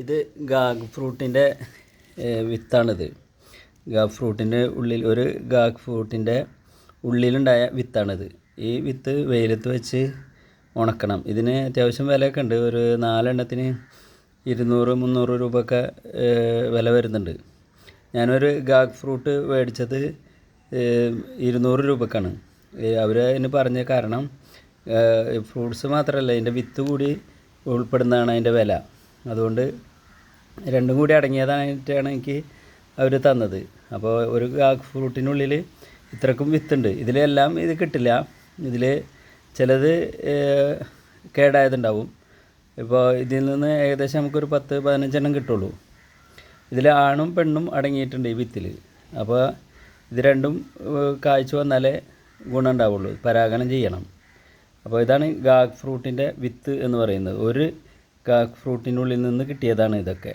ഇത് gag ഫ്രൂട്ടിന്റെ വിത്താണിത്. Gag ഫ്രൂട്ടിന്റെ ഉള്ളിൽ ഒരു ഗാഗ് ഫ്രൂട്ടിന്റെ ഉള്ളിലുണ്ടായ വിത്താണിത്. ഈ വിത്ത് വെയിലത്ത് വെച്ച് ഉണക്കണം. ഇതിന് അത്യാവശ്യം വിലയൊക്കെ ഉണ്ട്. ഒരു നാലെണ്ണത്തിന് ഇരുന്നൂറ് മുന്നൂറ് രൂപയൊക്കെ വില വരുന്നുണ്ട്. ഞാനൊരു ഗാഗ് ഫ്രൂട്ട് മേടിച്ചത് ഇരുന്നൂറ് രൂപക്കാണ്. അവർ അതിന് പറഞ്ഞ കാരണം ഫ്രൂട്ട്സ് മാത്രമല്ല അതിന്റെ വിത്ത് കൂടി ഉൾപ്പെടുന്നതാണ് അതിന്റെ വില. അതുകൊണ്ട് രണ്ടും കൂടി അടങ്ങിയതായിട്ടാണ് എനിക്ക് അവർ തന്നത്. അപ്പോൾ ഒരു ഫ്രൂട്ടിനുള്ളിൽ ഇത്രക്കും വിത്തുണ്ട്. ഇതിലെല്ലാം ഇത് കിട്ടില്ല. ഇതിൽ ചിലത് കേടായതുണ്ടാവും. ഇപ്പോൾ ഇതിൽ നിന്ന് ഏകദേശം നമുക്കൊരു പത്ത് പതിനഞ്ചെണ്ണം കിട്ടുള്ളൂ. ഇതിൽ ആണും പെണ്ണും അടങ്ങിയിട്ടുണ്ട് ഈ വിത്തിൽ അപ്പോൾ ഇത് രണ്ടും കായ്ച്ചു വന്നാലേ ഗുണം ഉണ്ടാവുള്ളൂ. പരാഗണം ചെയ്യണം. അപ്പോൾ ഇതാണ് ഗാഗ് ഫ്രൂട്ടിന്റെ വിത്ത് എന്ന് പറയുന്നത്. ഒരു ഗാഗ് ഫ്രൂട്ടിനുള്ളിൽ നിന്ന് കിട്ടിയതാണ് ഇതൊക്കെ.